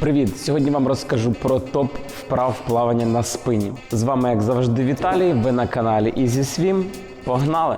Привіт! Сьогодні вам розкажу про топ вправ плавання на спині. З вами, як завжди, Віталій. Ви на каналі Easy Swim. Погнали!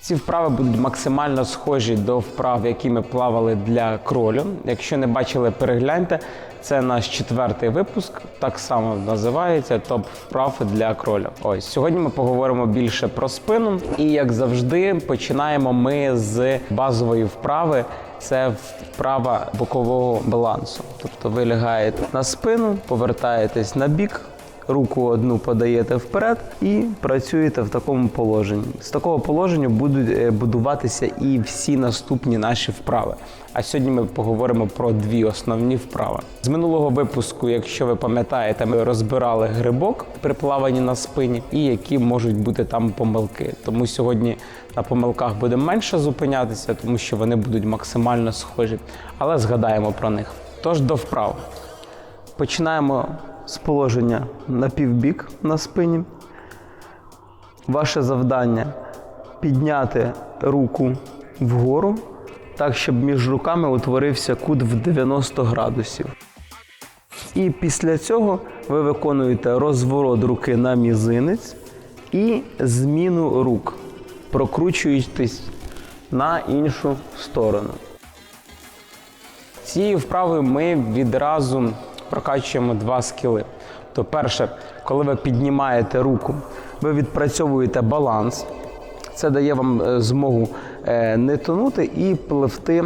Ці вправи будуть максимально схожі до вправ, які ми плавали для кролю. Якщо не бачили, перегляньте. Це наш четвертий випуск, так само називається топ вправ для кроля. Ось сьогодні ми поговоримо більше про спину. І як завжди, починаємо ми з базової вправи. Це вправа бокового балансу. Тобто ви лягаєте на спину, повертаєтесь на бік, руку одну подаєте вперед і працюєте в такому положенні. З такого положення будуть е, будуватися і всі наступні наші вправи. А сьогодні ми поговоримо про дві основні вправи. З минулого випуску, якщо ви пам'ятаєте, ми розбирали грибок при плаванні на спині і які можуть бути там помилки. Тому сьогодні на помилках будемо менше зупинятися, тому що вони будуть максимально схожі. Але згадаємо про них. Тож до вправ. Починаємо з положення на півбік на спині. Ваше завдання підняти руку вгору, так, щоб між руками утворився кут в 90 градусів. І після цього ви виконуєте розворот руки на мізинець і зміну рук, прокручуєтесь на іншу сторону. Цією вправою ми відразу прокачуємо два скіли. То перше, коли ви піднімаєте руку, ви відпрацьовуєте баланс. Це дає вам е, змогу е, не тонути і пливти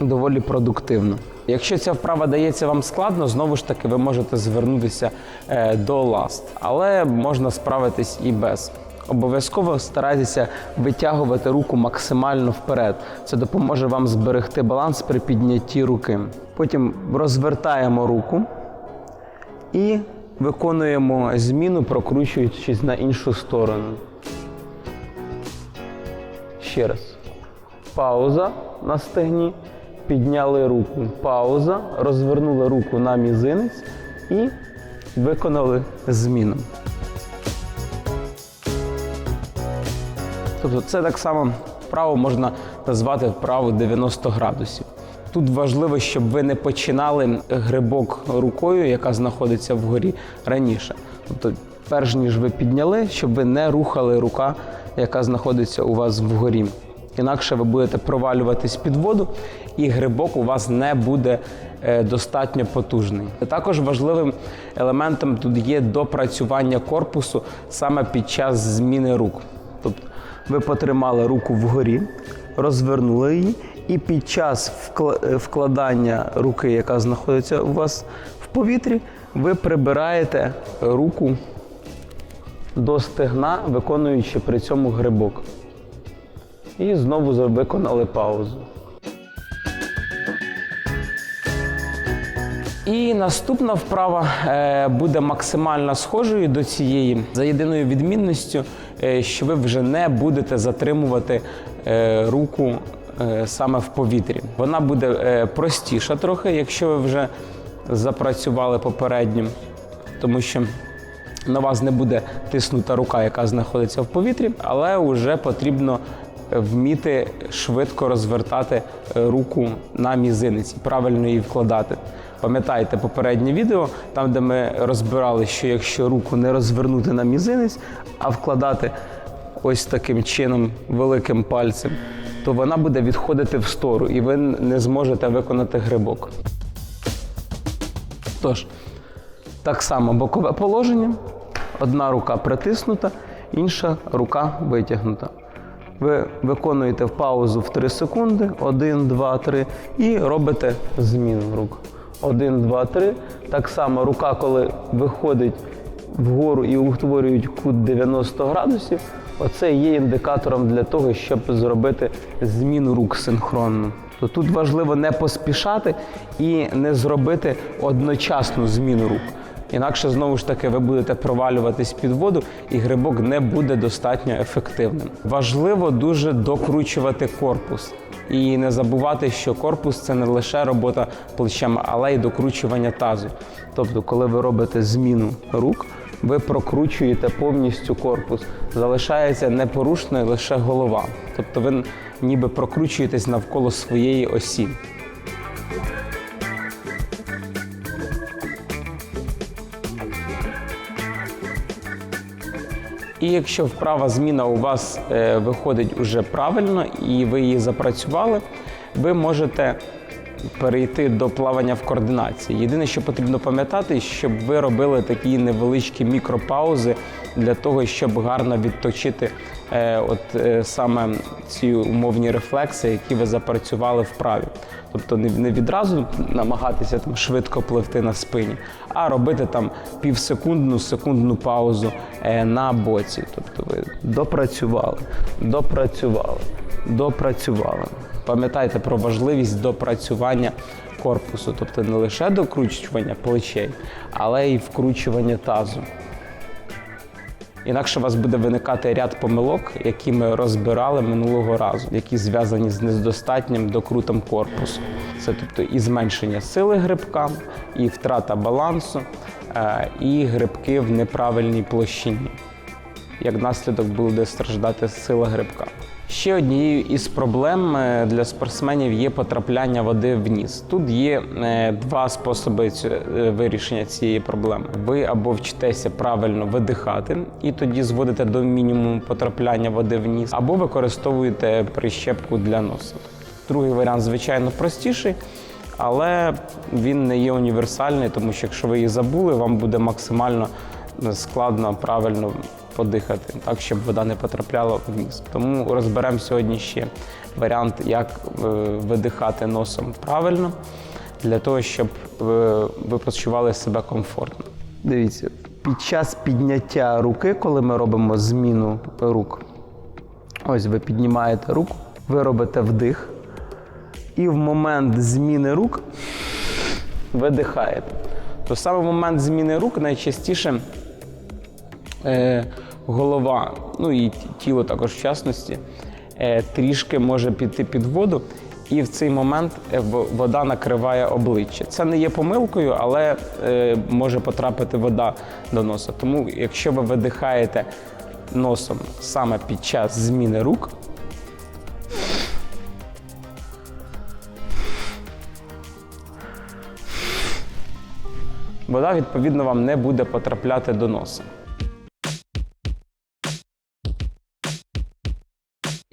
доволі продуктивно. Якщо ця вправа дається вам складно, знову ж таки ви можете звернутися е, до ласт, але можна справитись і без. Обов'язково старайтеся витягувати руку максимально вперед. Це допоможе вам зберегти баланс при піднятті руки. Потім розвертаємо руку і виконуємо зміну, прокручуючись на іншу сторону. Ще раз. Пауза на стегні. Підняли руку. Пауза. Розвернули руку на мізинець і виконали зміну. Тобто це так само вправо можна назвати вправо 90 градусів. Тут важливо, щоб ви не починали грибок рукою, яка знаходиться вгорі раніше. Тобто, перш ніж ви підняли, щоб ви не рухали рука, яка знаходиться у вас вгорі. Інакше ви будете провалюватись під воду, і грибок у вас не буде е, достатньо потужний. Також важливим елементом тут є допрацювання корпусу саме під час зміни рук. Тобто ви потримали руку вгорі, розвернули її, і під час е, вкладання руки, яка знаходиться у вас в повітрі, ви прибираєте руку до стегна, виконуючи при цьому грибок. І знову виконали паузу. І наступна вправа е, буде максимально схожою до цієї за єдиною відмінністю, е, що ви вже не будете затримувати е, руку саме в повітрі. Вона буде простіша трохи, якщо ви вже запрацювали попередньо, тому що на вас не буде тиснута рука, яка знаходиться в повітрі, але вже потрібно вміти швидко розвертати руку на мізинець правильно її вкладати. Пам'ятаєте попереднє відео, там де ми розбирали, що якщо руку не розвернути на мізинець, а вкладати ось таким чином великим пальцем, то вона буде відходити в сторону і ви не зможете виконати грибок. Тож, так само бокове положення. Одна рука притиснута, інша рука витягнута. Ви виконуєте паузу в 3 секунди, 1, 2, 3, і робите зміну рук. 1, 2, 3. Так само рука, коли виходить вгору і утворюють кут 90 градусів, оце є індикатором для того, щоб зробити зміну рук синхронно. То тут важливо не поспішати і не зробити одночасну зміну рук. Інакше знову ж таки ви будете провалюватись під воду, і грибок не буде достатньо ефективним. Важливо дуже докручувати корпус. І не забувати, що корпус це не лише робота плечами, але й докручування тазу. Тобто, коли ви робите зміну рук, ви прокручуєте повністю корпус. Залишається непорушною лише голова. Тобто ви ніби прокручуєтесь навколо своєї осі. І якщо вправа зміна у вас е, виходить уже правильно і ви її запрацювали, ви можете перейти до плавання в координації. Єдине, що потрібно пам'ятати, щоб ви робили такі невеличкі мікропаузи для того, щоб гарно відточити е, от е, саме ці умовні рефлекси, які ви запрацювали вправі. Тобто не, відразу намагатися там швидко пливти на спині, а робити там півсекундну секундну паузу е, на боці. Тобто ви допрацювали, допрацювали, допрацювали. Пам'ятайте про важливість допрацювання корпусу, тобто не лише докручування плечей, але й вкручування тазу. Інакше у вас буде виникати ряд помилок, які ми розбирали минулого разу, які зв'язані з недостатнім докрутом корпусу. Це тобто і зменшення сили грибка, і втрата балансу, е, і грибки в неправильній площині. Як наслідок буде страждати сила грибка. Ще однією із проблем е, для спортсменів є потрапляння води в. Тут є е, два способи е, вирішення цієї проблеми. Ви або вчитеся правильно видихати, і тоді зводите до мінімуму потрапляння води в або використовуєте прищепку для носа. Другий варіант, звичайно, простіший, але він не є універсальний, тому що якщо ви її забули, вам буде максимально складно правильно подихати, так щоб вода не потрапляла в ніс. Тому розберемо сьогодні ще варіант, як е, видихати носом правильно, для того, щоб е, ви почували себе комфортно. Дивіться, під час підняття руки, коли ми робимо зміну рук, ось ви піднімаєте руку, ви робите вдих, і в момент зміни рук видихаєте. То саме в момент зміни рук найчастіше е, голова, ну і тіло також в частності, е, трішки може піти під воду, і в цей момент е, вода накриває обличчя. Це не є помилкою, але е, може потрапити вода до носа. Тому, якщо ви видихаєте носом саме під час зміни рук, вода відповідно вам не буде потрапляти до носа.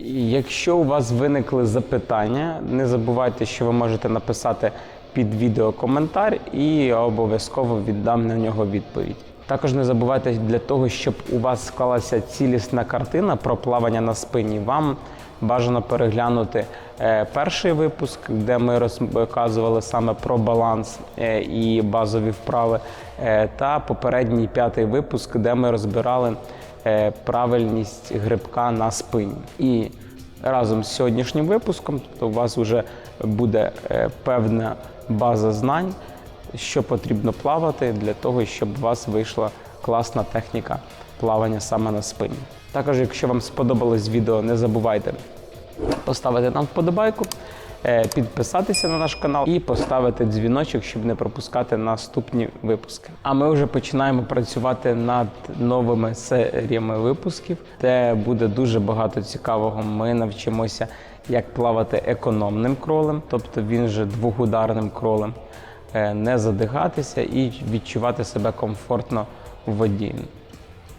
Якщо у вас виникли запитання, не забувайте, що ви можете написати під відео коментар і обов'язково віддам на нього відповідь. Також не забувайте для того, щоб у вас склалася цілісна картина про плавання на спині. Вам бажано переглянути е, перший випуск, де ми розказували саме про баланс е, і базові вправи, е, та попередній п'ятий випуск, де ми розбирали правильність грибка на спині. І разом з сьогоднішнім випуском то у вас вже буде е, певна база знань, що потрібно плавати для того, щоб у вас вийшла класна техніка плавання саме на спині. Також, якщо вам сподобалось відео, не забувайте поставити нам вподобайку, е, підписатися на наш канал і поставити дзвіночок, щоб не пропускати наступні випуски. А ми вже починаємо працювати над новими серіями випусків, де буде дуже багато цікавого. Ми навчимося, як плавати економним кролем, тобто він же двохударним кролем, е, не задихатися і відчувати себе комфортно в воді.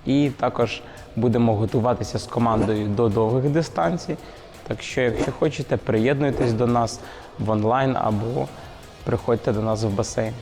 І також будемо готуватися з командою до довгих дистанцій. Так що, якщо хочете, приєднуйтесь до нас в онлайн або приходьте до нас в басейн.